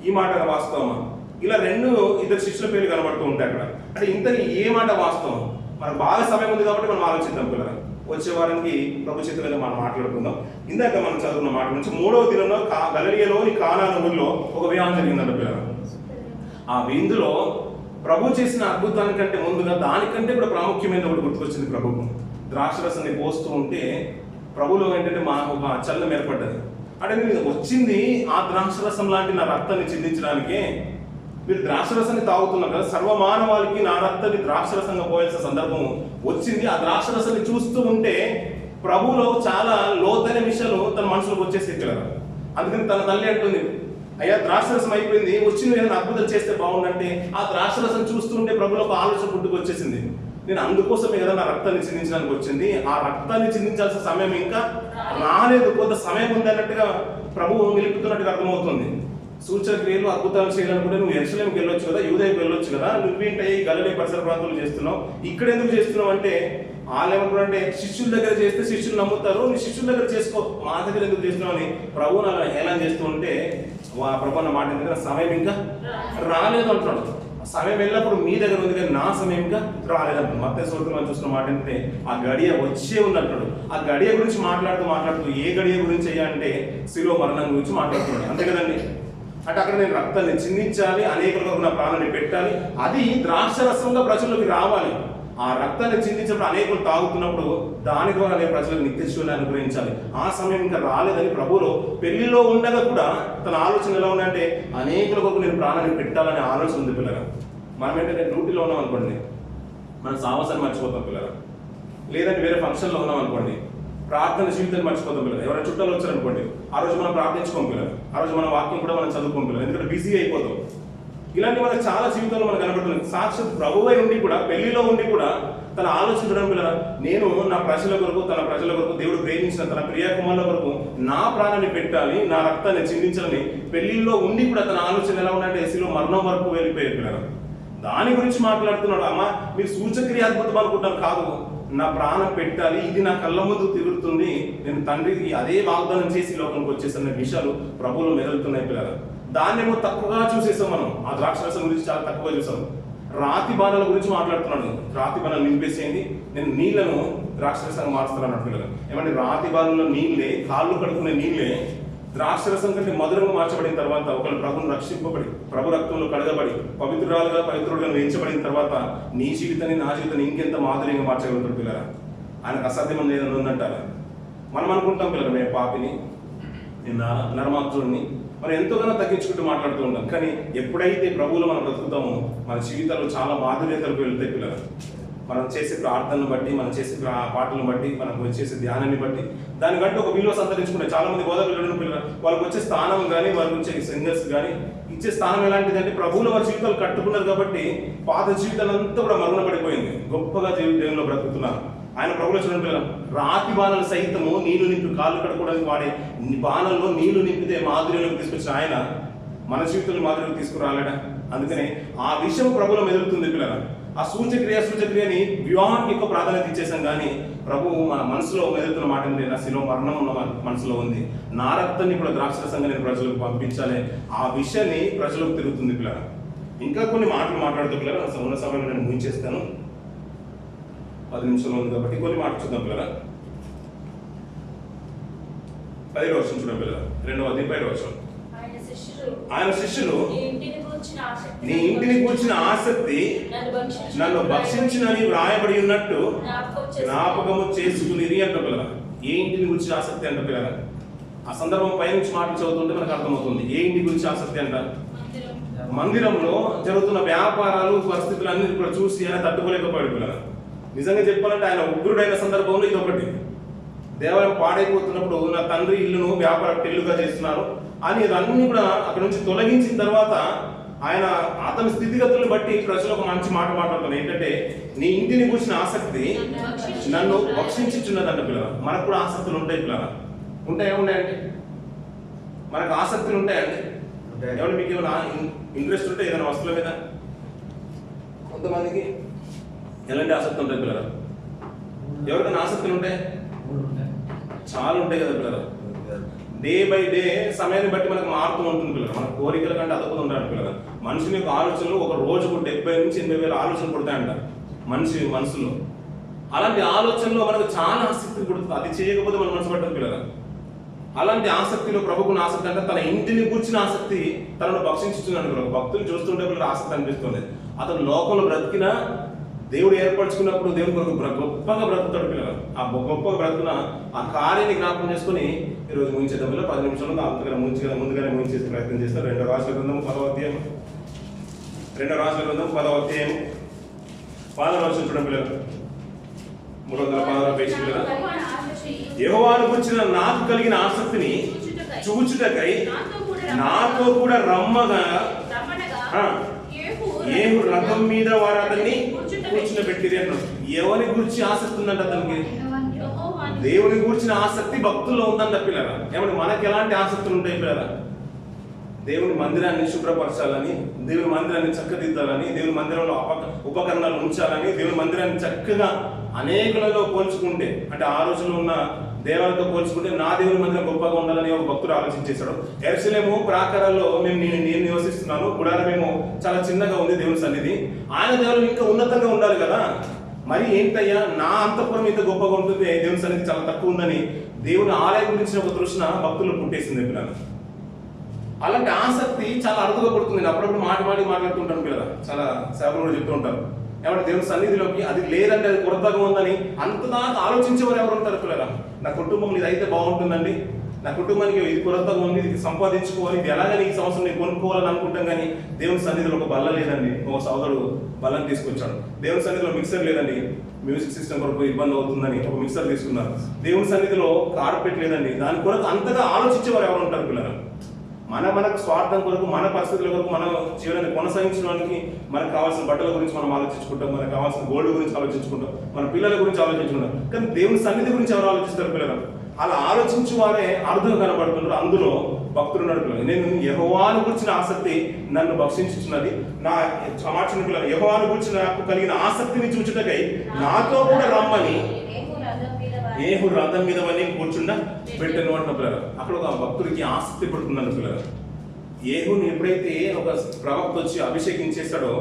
ఈ మాట వాస్తవమా? ఇలా రెండు ఇద్దరు శిష్యుల పేర్లు కనబడుతూ ఉంటాయి అక్కడ. అంటే ఇంతకి ఏ మాట వాస్తవం? మనకు బాగా సమయం ఉంది కాబట్టి మనం ఆలోచిద్దాం పిల్లలు వచ్చే వారానికి ప్రభు చిత్రంగా మనం మాట్లాడుకుందాం. ఇందాక మనం చదువుకున్న మాట నుంచి మూడవ దినంలో కా- గలిలియలోని కానా నదుల్లో ఒక వ్యాయామం జరిగిందంట పిల్లలు ఆ విందులో ప్రభు చేసిన అద్భుతానికంటే ముందుగా దానికంటే కూడా ప్రాముఖ్యమైన ఒకటి గుర్తుకొచ్చింది ప్రభుత్వం ద్రాక్షరసాన్ని పోస్తూ ఉంటే ప్రభులో ఏంటంటే మా ఒక చల్లం ఏర్పడ్డది అంటే నేను వచ్చింది ఆ ద్రాక్షరసం లాంటి నా రక్తాన్ని చిందించడానికే మీరు ద్రాక్షరసాన్ని తాగుతున్నారు కదా సర్వమానవాళికి నా రక్తాన్ని ద్రాక్షరసంగా పోయాల్సిన సందర్భం వచ్చింది. ఆ ద్రాక్షరసాన్ని చూస్తూ ఉంటే ప్రభులో చాలా లోతైన విషయాలు తన మనసులోకి వచ్చేసి కదా అందుకని తన తల్లి అంటుంది అయ్యా ద్రాక్షరసం అయిపోయింది వచ్చింది ఏదైనా అద్భుతం చేస్తే బాగుండంటే. ఆ ద్రాక్షరసం చూస్తుంటే ప్రభులో ఒక ఆలోచన పుట్టుకు వచ్చేసింది నేను అందుకోసమే కదా నా రక్తాన్ని చిందించడానికి వచ్చింది. ఆ రక్తాన్ని చిందించాల్సిన సమయం ఇంకా రాలేదు. కొంత సమయం ఉంది అన్నట్టుగా ప్రభువు నిలుపుతున్నట్టుగా అర్థమవుతుంది. సూచన క్రియలు అద్భుతాలు చేయాలనుకుంటే నువ్వు ఎరుసలేంకి వెళ్ళొచ్చు కదా యూదయకు వెళ్ళొచ్చు కదా నువ్వేంటే ఈ గలలే పరిసర ప్రాంతాలు చేస్తున్నావు? ఇక్కడ ఎందుకు చేస్తున్నావు అంటే వాళ్ళు అంటే శిష్యుల దగ్గర చేస్తే శిష్యులు నమ్ముతారు నీ శిష్యుల దగ్గర చేసుకో. మా దగ్గర ఎందుకు చేస్తున్నావు అని ప్రభువును అలా హేళన చేస్తూ ఉంటే వా ప్రభు అన్న మాట దగ్గర సమయం ఇంకా రాలేదు అంటున్నాడు. సమయం వెళ్ళినప్పుడు మీ దగ్గర ఉంది కానీ నా సమయంగా ఇంకా రాలేదంటాడు మత్తే సూత్రం మనం చూసిన మాట ఏంటంటే ఆ గడియ వచ్చే ఉన్నట్టు ఆ గడియ గురించి మాట్లాడుతూ మాట్లాడుతూ ఏ గడియ గురించి అయ్యా అంటే శిలో మరణం గురించి మాట్లాడుతున్నాడు. అంతే కదండి? అంటే అక్కడ నేను రక్తాన్ని చిందించాలి అనేక నా ప్రాణాన్ని పెట్టాలి. అది ద్రాక్షరసంగా ప్రజల్లోకి రావాలి. ఆ రక్తాన్ని చిందించినప్పుడు అనేకులు తాగుతున్నప్పుడు దాని ద్వారా నేను ప్రజలకు నిత్యశివుని అనుగ్రహించాలి. ఆ సమయం ఇంకా రాలేదని ప్రభువులో పెళ్ళిలో ఉండగా కూడా తన ఆలోచన ఎలా ఉందంటే అనేకుల కొరకు నేను ప్రాణాన్ని పెట్టాలనే ఆలోచన ఉంది పిల్లగా మనం ఏంటంటే డ్యూటీలో ఉన్నాం అనుకోండి మన సాహసాన్ని మర్చిపోతాం పిల్లగా లేదంటే వేరే ఫంక్షన్లో ఉన్నాం అనుకోండి ప్రార్థన జీవితాన్ని మర్చిపోతాం పిల్లలు ఎవరైనా చుట్టాలు వచ్చారనుకోండి ఆ రోజు మనం ప్రార్థించుకోం పిల్లలు ఆ రోజు మన వాక్యం కూడా మనం చదువుకోం పిల్లలు ఎందుకంటే బిజీ అయిపోతాం. ఇలాంటి మనకు చాలా జీవితంలో మనకు కనబడుతుంది సాక్షాత్ ప్రభువై ఉండి కూడా పెళ్ళిలో ఉండి కూడా తన ఆలోచించడం పిల్లల నేను నా ప్రజల కొరకు తన ప్రజల కొరకు దేవుడు ప్రేమించిన తన ప్రియకుమారుల కొరకు నా ప్రాణాన్ని పెట్టాలి నా రక్తాన్ని చిందించాలని పెళ్ళిలో ఉండి కూడా తన ఆలోచన ఎలా ఉందంటే ఎసిలో మరణం వరకు వెళ్ళిపోయారు పిల్లలు. దాని గురించి మాట్లాడుతున్నాడు అమ్మ మీరు సూచక్రియ అద్భుతం అనుకుంటారు కాదు నా ప్రాణం పెట్టాలి ఇది నా కళ్ళ ముందు తిరుగుతుంది. నేను తండ్రికి అదే వాగ్దానం చేసి లోకంకి వచ్చేసిన. విషయాలు ప్రభువులు మెదులుతున్నాయి పిల్లలు. దాన్నేమో తక్కువగా చూసేసాం మనం. ఆ ద్రాక్షరసం గురించి చాలా తక్కువగా చూసాం. రాతి బాణాల గురించి మాట్లాడుతున్నాడు. రాతి బాణాలు నింపేసేయండి. నేను నీళ్ళను ద్రాక్షరసంగా మారుస్తున్నాను అన్నట్టు పిల్లలు. ఏమంటే రాతి బాణంలో నీళ్ళే కాళ్ళు కడుక్కునే నీళ్ళే ద్రాక్షరసం కంటే మధురంగా మార్చబడిన తర్వాత ఒకళ్ళు ప్రభుని రక్షింపబడి ప్రభు రక్తంలో కడగబడి పవిత్రురాలుగా పవిత్రుడుగా వేయించబడిన తర్వాత నీ జీవితాన్ని నా జీవితాన్ని ఇంకెంత మాధుర్యంగా మార్చగలుగుతాడు పిల్లరా? ఆయనకు అసాధ్యం ఏదైనా ఉందంటారా మనం అనుకుంటాం పిల్లలు మేము పాపిని నేను నర- నరమాత్రుడిని మనం ఎంతోగానో తగ్గించుకుంటూ మాట్లాడుతూ ఉంటాం కానీ ఎప్పుడైతే ప్రభువులు మనం బ్రతుకుతామో మన జీవితాలు చాలా మాధుర్యతలకు వెళ్తాయి పిల్లలు. మనం చేసే ప్రార్థనను బట్టి మనం చేసే ప్రా- పాటలను బట్టి మనం చేసే ధ్యానాన్ని బట్టి దానికంటే ఒక విలువ సంతరించుకుంటే చాలా మంది గోదా పిల్లలు. పిల్లలు వాళ్ళకి వచ్చే స్థానం కానీ వాళ్ళకి వచ్చే సింగర్స్ కానీ ఇచ్చే స్థానం ఎలాంటిదంటే ప్రభువులు వారి జీవితాలు కట్టుకున్నారు కాబట్టి పాత జీవితాలంతా కూడా మరుగున పడిపోయింది. గొప్పగా జీవితంలో దేవుల్లో బ్రతుకుతున్నారు. ఆయన ప్రభుత్వ చూడండి రాతి బాణలు సైతము నీళ్ళు నింపి కాళ్ళు కడుకోవడానికి వాడే బాణల్లో నీళ్ళు నింపితే మాధుర్యంలోకి తీసుకొచ్చిన ఆయన మన జీవితంలో మాధుర్యం తీసుకురాలట అందుకనే ఆ విషయం ప్రభుల మెదులుతుంది పిల్లల. ఆ సూచక్రియ సూచక్రియని వివాహానికి ఎక్కువ ప్రాధాన్యత ఇచ్చేసాం కానీ ప్రభు మన మనసులో మెదులుతున్న మాట ఉంది నా శిలో మరణం ఉన్న మన మనసులో ఉంది. నా రక్తాన్ని కూడా ద్రాక్షరసంగా నేను ప్రజలకు పంపించాలి. ఆ విషయాన్ని ప్రజలకు తిరుగుతుంది పిల్లల. ఇంకా కొన్ని మాటలు మాట్లాడుతూ పిల్లల ఉన్న సమయంలో నేను ముగించేస్తాను. పది నిమిషాలు ఉంది కాబట్టి కొన్ని మాటలు చూద్దాం పిల్లరా. పది వర్షం చూడండి పిల్లరా. రెండవ అధ్యాయం పది వర్షం. ఆయన శిష్యులు నీ ఇంటిని కూర్చిన ఆసక్తి నన్ను భక్షించు నన్ను భక్షించినని వ్రాయబడి ఉన్నట్టు జ్ఞాపకము చేసుకుని అంట పిల్లల ఏ ఇంటిని గురించి ఆసక్తి అంట పిల్లల ఆ సందర్భం పైనుంచి మాటలు చదువుతుంటే మనకు అర్థమవుతుంది. ఏ ఇంటి గురించి ఆసక్తి అంట? మందిరంలో జరుగుతున్న వ్యాపారాలు పరిస్థితులు అన్ని కూడా చూసి ఆయన తట్టుకోలేకపోయాడు పిల్లల నిజంగా చెప్పాలంటే ఆయన ఉగ్రుడైన సందర్భంలో ఇది ఒకటి దేవాలయం పాడైపోతున్నప్పుడు నా తండ్రి ఇల్లును వ్యాపార ఇల్లుగా చేస్తున్నారు. అని ఇవన్నీ కూడా అక్కడ నుంచి తొలగించిన తర్వాత ఆయన అతని స్థితిగతులను బట్టి ప్రజలు ఒక మంచి మాట మాట్లాడుతున్నారు. ఏంటంటే నీ ఇంటిని కూర్చిన ఆసక్తి నన్ను భక్షించుచున్నదంట పిల్లల మనకు కూడా ఆసక్తులు ఉంటాయి పిల్లల ఉంటాయా ఉన్నాయండి? మనకు ఆసక్తులు ఉంటాయండి. ఉంటాయి. ఏమన్నా మీకు ఏమైనా ఇంట్రెస్ట్ ఉంటే ఏదైనా వస్తువుల మీద? కొంతమందికి ఎలాంటి ఆసక్తి ఉంటాయి పిల్లరా ఎవరికైనా ఆసక్తులు ఉంటాయి చాలా ఉంటాయి కదా పిల్లలు. డే బై డే సమయాన్ని బట్టి మనకు మారుతూ ఉంటుంది పిల్లలు. మన కోరికల కంటే అదొకటి ఉంటాడు పిల్లలు. మనిషిని యొక్క ఆలోచనలు ఒక రోజుకు డెబ్బై నుంచి ఎనభై వేల ఆలోచనలు పుడతాయంట మనిషి మనసులో. అలాంటి ఆలోచనలో మనకు చాలా ఆసక్తి పుడుతుంది. అది చేయకపోతే మన మనసు పట్టదు పిల్లలు. అలాంటి ఆసక్తిలో ప్రభుకున్న ఆసక్తి అంటే తన ఇంటిని కూర్చిన ఆసక్తి తనను భక్షించుతున్నాడు పిల్లలు. భక్తులు చూస్తుంటే పిల్లలు ఆసక్తి అనిపిస్తుంది. అతను లోకంలో బ్రతికిన దేవుడు ఏర్పరచుకున్నప్పుడు దేవుని కొరకు గొప్పగా బ్రతుకుతాడు పిల్లలు. ఆ గొప్పగా బ్రతుకున్న ఆ కార్యాన్ని జ్ఞాపకం చేసుకుని ఈరోజు ముగించేద్దాం పిల్లలు. పది నిమిషాలు అంతగా ముంచుగా ముందుగానే ముగించేసి ప్రయత్నం చేస్తారు రెండో రాష్ట్ర గ్రంథం పదవ అధ్యాయం రెండో రాష్ట్ర గ్రంథం పదవ అధ్యాయం పాదవ వర్షం చూడండి పిల్లలు. మూడు వందల పదహారు పేజీ పిల్లలు. యెహోవాను గురించిన నాకు కలిగిన ఆసక్తిని చూచుటకై నాతో కూడా రమ్మగా ఆ, రథం మీద వారు అతన్ని కూర్చుని అన్నాడు. ఎవరి గురించి ఆసక్తి ఉందంట అతనికి? దేవుని గురించిన ఆసక్తి భక్తుల్లో ఉందంట పిల్లల ఏమంటే మనకి ఎలాంటి ఆసక్తులు ఉంటాయి పిల్లల దేవుని మందిరాన్ని శుభ్రపరచాలని దేవుని మందిరాన్ని చక్కదిద్దాలని దేవుని మందిరంలో ఉపకరణాలు ఉంచాలని దేవుని మందిరాన్ని చక్కగా అనేకులలో పోల్చుకుంటే అంటే ఆ రోజుల్లో ఉన్న దేవాలతో పోల్చుకుంటే నా దేవుని మందిరం గొప్పగా ఉండాలని ఒక భక్తుడు ఆలోచించేశాడు. ఎరుసలేము ప్రాకారాల్లో మేము నేను చేస్తున్నాను గుడారమేమో చాలా చిన్నగా ఉంది దేవుని సన్నిధి. ఆయన దేవాలయం ఇంకా ఉన్నతంగా ఉండాలి కదా. మరి ఏంటయ్యా? నా అంతఃపురం ఇంత గొప్పగా ఉంటుంది. దేవుని సన్నిధి చాలా తక్కువ ఉందని దేవుని ఆలయం గురించిన ఒక తృష్ణ భక్తులు పుట్టేసింది పిల్లలు అలాంటి ఆసక్తి చాలా అరుదుగా పడుతుంది. నేను అప్పుడప్పుడు మాట మాటి మాట్లాడుతుంటాను పిల్లలు చాలా సేవలు కూడా చెప్తూ ఉంటారు. ఎవరు దేవుని సన్నిధిలోకి అది లేదంటే అది కొరతగా ఉందని అంత దాకా ఆలోచించేవారు ఎవరు ఉంటారు పిల్లల నా కుటుంబం ఇది అయితే బాగుంటుందండి. నా కుటుంబానికి ఇది కొరతగా ఉంది ఇది సంపాదించుకోవాలి ఇది ఎలాగని ఈ సంవత్సరం నేను కొనుక్కోవాలని అనుకుంటాం కానీ దేవుని సన్నిధిలో ఒక బల్ల లేదండి. ఒక సోదరుడు బల్లం తీసుకొచ్చాడు. దేవుని సన్నిధిలో మిక్సర్ లేదండి. మ్యూజిక్ సిస్టమ్ కొరకు ఇబ్బంది అవుతుందని ఒక మిక్సర్ తీసుకున్నారు. దేవుని సన్నిధిలో కార్పెట్ లేదండి. దాని కొరకు అంతగా ఆలోచించేవారు ఎవరు ఉంటారు పిల్లలు? మన మనకు స్వార్థం కొరకు మన పరిస్థితుల కొరకు మన జీవనాన్ని కొనసాగించడానికి మనకు కావాల్సిన బట్టల గురించి మనం ఆలోచించుకుంటాం మనకు కావాల్సిన గోల్డ్ గురించి ఆలోచించుకుంటాం మన పిల్లల గురించి ఆలోచించుకుంటాం. కానీ దేవుని సన్నిధి గురించి ఎవరు ఆలోచిస్తారు పిల్లలు? అలా ఆలోచించు వారే అర్థం కనబడుతున్నారు. అందులో భక్తులు ఉన్నాడు నేను యహోవాను గురించిన ఆసక్తి నన్ను భక్షించుచున్నది నా సమాచారం యహోవాను గురించి నాకు కలిగిన ఆసక్తిని చూచుటకై నాతో కూడా రమ్మని. ఏహు రథం మీద వని కూర్చుండ పెట్టను అంటున్న పిల్లలు. అక్కడ ఒక భక్తుడికి ఆసక్తి పడుతుందని పిల్లలు. ఏహుని ఎప్పుడైతే ఒక ప్రవక్త వచ్చి అభిషేకించేస్తాడో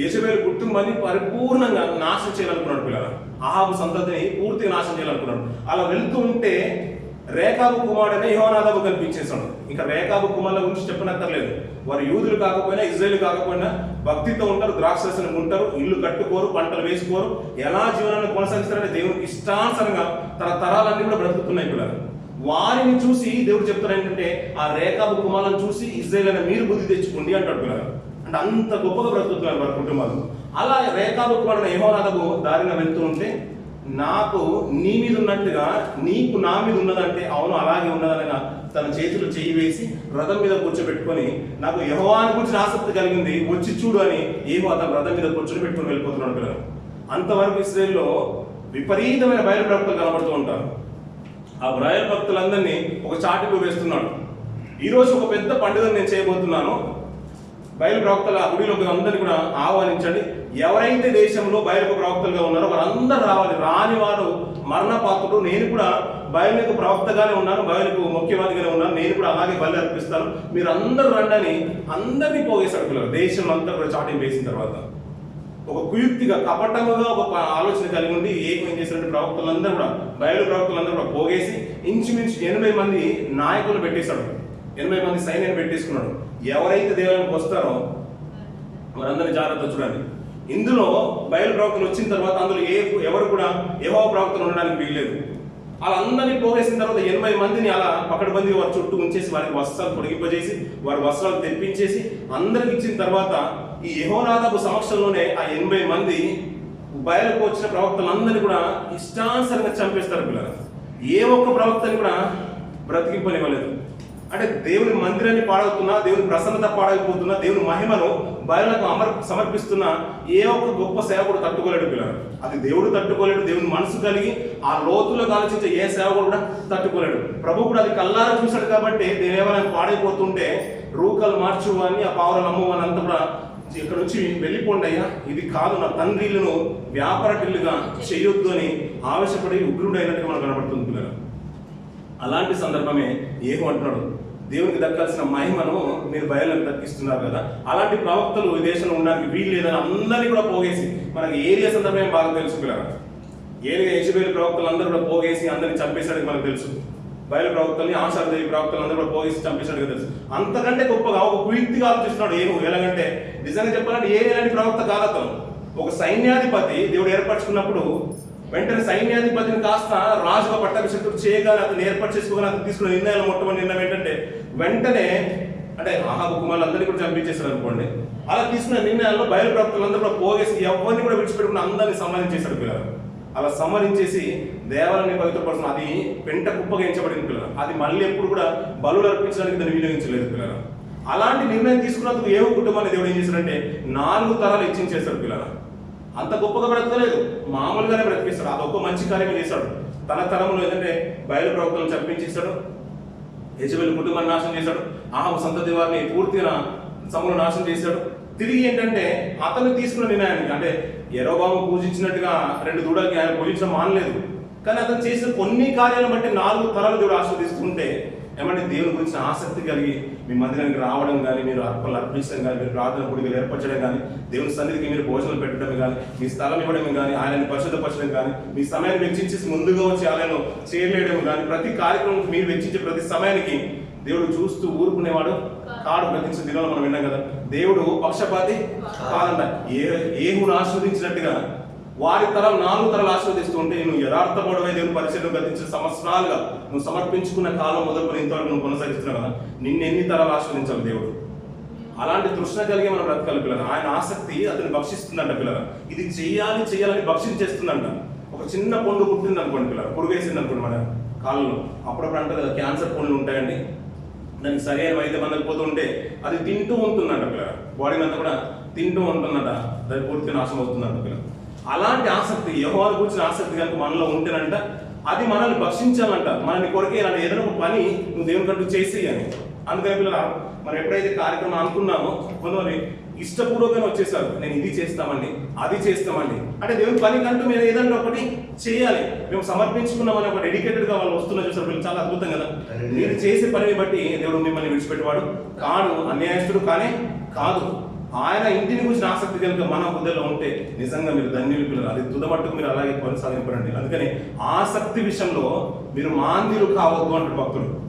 యజమేలు కుటుంబాన్ని పరిపూర్ణంగా నాశనం చేయాలనుకున్నాడు పిల్లల. ఆహాబు సంతతిని పూర్తిగా నాశనం చేయాలనుకున్నాడు. అలా వెళ్తూ ఉంటే రేఖాబు కుమారుడనే యోనాదాబు కల్పించేశాడు. ఇంకా రేఖాబు కుమారుల గురించి చెప్పనక్కర్లేదు. వారు యూదులు కాకపోయినా ఇజ్రాయేల్ కాకపోయినా భక్తితో ఉంటారు ద్రాక్షరసనం ఉంటారు ఇల్లు కట్టుకోరు పంటలు వేసుకోరు ఎలా జీవనాన్ని కొనసాగిస్తారంటే దేవునికి ఇష్టానుసరంగా తన తరాలన్నీ కూడా బ్రతుకుతున్నాయి పిల్లలు. వారిని చూసి దేవుడు చెప్తారు ఏంటంటే ఆ రేఖాబు కుమారులను చూసి ఇజ్రాయేల్ అనే మీరు బుద్ధి తెచ్చుకోండి అంటాడు పిల్లలు. అంటే అంత గొప్పగా బ్రతుకుతున్నారు వారి కుటుంబాలు. అలా రేఖాలు కుమారుడు యహోనాదబు దారిన వెళ్తూ ఉంటే నాకు నీ మీద ఉన్నట్టుగా నీకు నా మీద ఉన్నదంటే అవును అలాగే ఉన్నదనగా తన చేతులు చేయి వేసి రథం మీద కూర్చోబెట్టుకొని నాకు యహోవాని గురించి ఆసక్తి కలిగింది వచ్చి చూడు అని ఏమో అతను రథం మీద కూర్చొని పెట్టుకొని వెళ్ళిపోతున్నాడు పిల్లలు అంతవరకు ఇస్రేల్లో విపరీతమైన బయలు భక్తులు కనబడుతూ ఉంటారు. ఆ బయలు భక్తులందరినీ ఒక చాటుకు వేస్తున్నాడు. ఈరోజు ఒక పెద్ద పండుగను నేను చేయబోతున్నాను. బయలు ప్రవక్తల గుడిలోకి అందరినీ కూడా ఆహ్వానించండి. ఎవరైతే దేశంలో బయలుకు ప్రవక్తలుగా ఉన్నారో వారందరూ రావాలి. రాని వారు మరణ పాత్రుడు నేను కూడా బయలుకు ప్రవక్తగానే ఉన్నాను. బయలుకు ముఖ్యవాదిగానే ఉన్నాను. నేను కూడా అలాగే బలి అర్పిస్తాను. మీరు అందరూ రండి అని అందరినీ పోగేశాడు పిల్లలు దేశంలో అంతా కూడా చాటింగ్ వేసిన తర్వాత. ఒక కుయుక్తిగా కపటముగా ఒక ఆలోచన కలిగి ఉండి ఏం చేసినట్టు ప్రవక్తలందరూ కూడా బయలు ప్రవక్తలందరూ కూడా పోగేసి ఇంచుమించు ఎనభై మంది నాయకులు పెట్టేశాడు. ఎనభై మంది సైన్యం పెట్టేసుకున్నాడు. ఎవరైతే దేవునికి వస్తారో వారందరినీ జాగ్రత్త చూడండి. ఇందులో బయలు ప్రవక్తలు వచ్చిన తర్వాత అందులో ఏ ఎవరు కూడా ఏవో ప్రవక్తలు ఉండడానికి వీల్లేదు. వాళ్ళందరినీ పోగేసిన తర్వాత ఎనభై మందిని అలా పకడ్బందీ వారి చుట్టూ ఉంచేసి వారికి వస్త్రాలు పొడిగింపజేసి వారి వస్త్రాలు తెప్పించేసి అందరికి ఇచ్చిన తర్వాత ఈ యహోనాథపు సమక్షంలోనే ఆ ఎనభై మంది బయలుకు వచ్చిన ప్రవక్తలందరినీ కూడా ఇష్టానుసరంగా చంపేస్తారు పిల్లలు. ఏ ఒక్క ప్రవక్తని కూడా బ్రతికింపనివ్వలేదు. అంటే దేవుని మందిరాన్ని పాడవుతున్నా దేవుని ప్రసన్నత పాడైపోతున్నా దేవుని మహిమను బయలకు అమర్ సమర్పిస్తున్న ఏ ఒక్క గొప్ప సేవకుడు తట్టుకోలేడు పిల్లలు. అది దేవుడు తట్టుకోలేడు దేవుని మనసు కలిగి ఆ లోతులో ఆలోచించే ఏ సేవకుడు కూడా తట్టుకోలేడు. ప్రభు కూడా అది కల్లారా చూశాడు కాబట్టి దేవాలయం పాడైపోతుంటే రూకలు మార్చువని ఆ పావులు అమ్ము అంతా కూడా ఇక్కడ నుంచి వెళ్ళిపోండి అయ్యా. ఇది కాదు నా తండ్రిలను వ్యాపారటిల్లుగా చేయొద్దు అని ఆవేశపడి ఉగ్రుడైనట్టు మనకు కనబడుతుంది పిల్లలు. అలాంటి సందర్భమే ఏమంటున్నాడు అంటున్నాడు. దేవునికి దక్కాల్సిన మహిమను మీరు బయలుకి దక్కిస్తున్నారు కదా. అలాంటి ప్రవక్తలు ఈ దేశంలో ఉండడానికి వీలు లేదని అందరినీ కూడా పోగేసి మనకి ఏరియా సందర్భం బాగా తెలుసు ఏరియా యజుబేలు ప్రవక్తలు అందరూ కూడా పోగేసి అందరిని చంపేశాడు మనకు తెలుసు. బయలు ప్రవక్తల్ని ఆశాదేవి ప్రవక్తలు అందరూ కూడా పోగేసి చంపేశాడు తెలుసు. అంతకంటే గొప్పగా ఒక కుయుక్తిగా ఆలోచిస్తున్నాడు ఏమో ఎలాగంటే నిజంగా చెప్పాలంటే ఏ ఎలాంటి ప్రవక్త కాదు ఒక సైన్యాధిపతి దేవుడు ఏర్పరచుకున్నప్పుడు వెంటనే సైన్యాధిపతిని కాస్త రాజుగా పట్టాభిషేకుడు చేయగానే అతను ఏర్పాటు చేసుకోగానే అతను తీసుకున్న నిర్ణయాలు మొట్టమొదటి నిర్ణయం ఏంటంటే వెంటనే అంటే ఆహాబు కుమారులందరినీ కూడా చంపించేశారు అనుకోండి. అలా తీసుకున్న నిర్ణయాల్లో బయలు ప్రవక్తలందరూ కూడా పోగేసి ఎవరిని కూడా విడిచిపెట్టుకుని అందరినీ సంహరించేశాడు పిల్లలు. అలా సంహరించేసి దేవాలయాన్ని పవిత్రపరచడం అది పెంట కుప్పగా ఎంచబడిన పిల్లలు. అది మళ్ళీ ఎప్పుడు కూడా బలు అర్పించడానికి దాన్ని వినియోగించలేదు పిల్లలు. అలాంటి నిర్ణయం తీసుకున్నందుకు ఏ కుటుంబాన్ని దేవుడు ఏం చేశాడంటే నాలుగు తరాలు హెచ్చించేశాడు పిల్లలు. అంత గొప్పగా బ్రతకలేదు. మామూలుగానే బ్రతికిస్తాడు. అదొక మంచి కార్యం చేశాడు. తన తరంలో ఏంటంటే బయలు ప్రవక్తలను చంపించేశాడు. యజబెల్ కుటుంబాన్ని నాశనం చేశాడు. ఆమె సంతతి వారిని పూర్తిగా సమూలు నాశనం చేశాడు. తిరిగి ఏంటంటే అతను తీసుకున్న నిర్ణయానికి అంటే ఎరోబాము పూజించినట్టుగా రెండు దూడలకి ఆయన పూజించడం మానలేదు. కానీ అతను చేసిన కొన్ని కార్యాలను బట్టి నాలుగు తరాలు దేవుడు ఆస్వాదిస్తుంటే ఏమంటే దేవుని గురించి ఆసక్తి కలిగి మీ మందిరానికి రావడం కానీ మీరు అర్పణలు అర్పించడం కానీ మీరు ప్రార్థన గుడికి ఏర్పరచడం కానీ దేవుని సన్నిధికి మీరు భోజనం పెట్టడం కానీ మీ స్థలం ఇవ్వడం కానీ ఆయనని పరిశుద్ధపరచడం కానీ మీ సమయాన్ని వెచ్చించేసి ముందుగా వచ్చి ఆయనను చేరలేయడం కానీ ప్రతి కార్యక్రమం మీరు వెచ్చించే ప్రతి సమయానికి దేవుడు చూస్తూ ఊరుకునేవాడు. కాడు ప్రతించిన దినాలు మనం విన్నాం కదా. దేవుడు పక్షపాతి కాదంట. ఏ ఏహును ఆస్వాదించినట్టుగా వారి తరం నాలుగు తరాలు ఆస్వాదిస్తూ ఉంటే నువ్వు యథార్థపడవై దేవుని పరిచయం గతించిన సంవత్సరాలుగా నువ్వు సమర్పించుకున్న కాలం మొదలుకొని ఇంతవరకు నువ్వు కొనసాగిస్తున్నావు కదా నిన్ను ఎన్ని తరాలు ఆశీర్వదించాలి దేవుడు? అలాంటి తృష్ణ కలిగి మనం బ్రతకాలి పిల్లలు ఆయన ఆసక్తి అతను భక్షిస్తుందంట పిల్లలు ఇది చేయాలి చేయాలని భక్షించేస్తుందంట ఒక చిన్న పండు పుట్టింది అనుకోండి పిల్లలు పురుగు వేసింది అనుకోండి మన కాళ్ళలో అప్పుడప్పుడు అంటారు కదా క్యాన్సర్ పండ్లు ఉంటాయండి. దానికి సరైన వైద్యం అందకపోతుంటే అది తింటూ ఉంటుందంట పిల్లలు బాడీ అంతా కూడా తింటూ ఉంటుందంట. దాని పూర్తిగా నాశనం అవుతుందంట పిల్లలు అలాంటి ఆసక్తి యహోవాను కూర్చున్న ఆసక్తి కనుక మనలో ఉంటేనంట అది మనల్ని భక్షించాలంట మనల్ని కొరకే ఇలాంటి ఏదైనా ఒక పని నువ్వు దేవుని కంటూ చేసేయి అని అందుకని పిల్లలు మనం ఎప్పుడైతే కార్యక్రమం అనుకున్నామో కొంతమంది ఇష్టపూర్వకంగా వచ్చేసారు నేను ఇది చేస్తామండి అది చేస్తామండి. అంటే దేవుని పని కంటూ మేము ఏదైనా ఒకటి చేయాలి. మేము సమర్పించుకున్నామని ఒక డెడికేటెడ్గా వాళ్ళు వస్తున్నా చూసారు వీళ్ళు చాలా అద్భుతం కదా? మీరు చేసే పనిని బట్టి దేవుడు మిమ్మల్ని విడిచిపెట్టేవాడు కాడు అన్యాయస్తుడు కానీ కాదు. ఆయన ఇంటిని గురించి ఆసక్తి కనుక మన హృదయలో ఉంటే నిజంగా మీరు ధన్యులు పిల్లలు. అది తుదమట్టుకు మీరు అలాగే కొనసాగింపండి అందుకని ఆసక్తి విషయంలో మీరు మాందిరు కావద్దు అంటాడు భక్తుడు.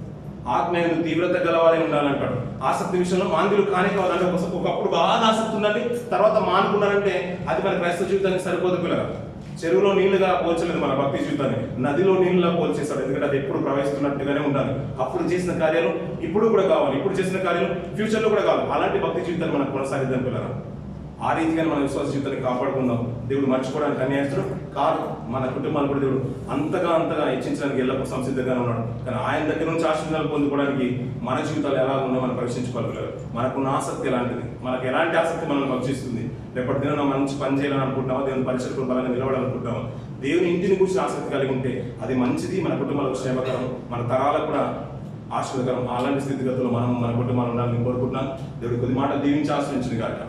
ఆత్మీయ తీవ్రత గలవారే ఉండాలంటాడు. ఆసక్తి విషయంలో మాంద్యులు కానే కావాలంటే ఒకప్పుడు బాగా ఆసక్తి ఉందండి తర్వాత మానుకున్నారంటే అది మన క్రైస్తవ జీవితానికి సరిపోదు పిల్లలు. చెరువులో నీళ్ళుగా పోల్చలేదు మన భక్తి జీవితాన్ని. నదిలో నీళ్ళలా పోల్చేస్తాడు ఎందుకంటే అది ఎప్పుడు ప్రవహిస్తున్నట్టుగానే ఉండాలి. అప్పుడు చేసిన కార్యాలు ఇప్పుడు కూడా కావాలి. ఇప్పుడు చేసిన కార్యాలు ఫ్యూచర్లో కూడా కావాలి. అలాంటి భక్తి జీవితాన్ని మనం కొనసాగిద్దాం పిల్లలు ఆ రీతిగా మన విశ్వాస జీవితాన్ని కాపాడుకుందాం. దేవుడు మర్చిపోవడానికి అన్యాయస్తుడు కాదు. మన కుటుంబాలు కూడా దేవుడు అంతగా అంతగా హెచ్చించడానికి ఎల్లప్పుడూ సంసిద్ధంగా ఉన్నాడు. కానీ ఆయన దగ్గర నుంచి ఆశీర్వాదాలు పొందుకోవడానికి మన జీవితాలు ఎలా ఉన్నాయో మనం పరీక్షించుకోవాలి మనకున్న ఆసక్తి ఎలాంటిది? మనకు ఎలాంటి ఆసక్తి మనల్ని భక్షిస్తుంది రేపటి దిన మంచి పని చేయాలని అనుకుంటామా దేవుని పరిచయం బలంగా నిలబడాలనుకుంటామా దేవుని ఇంటిని గురించి ఆసక్తి కలిగి ఉంటే అది మంచిది మన కుటుంబాలకు క్షేమకరం మన తరాలకు కూడా ఆశీర్వదకరం. అలాంటి స్థితిగతులు మనం మన కుటుంబాలు ఉండాలని కోరుకుంటున్నాను దేవుడు కొద్ది మాట దీవించి ఆశ్రయించింది కాక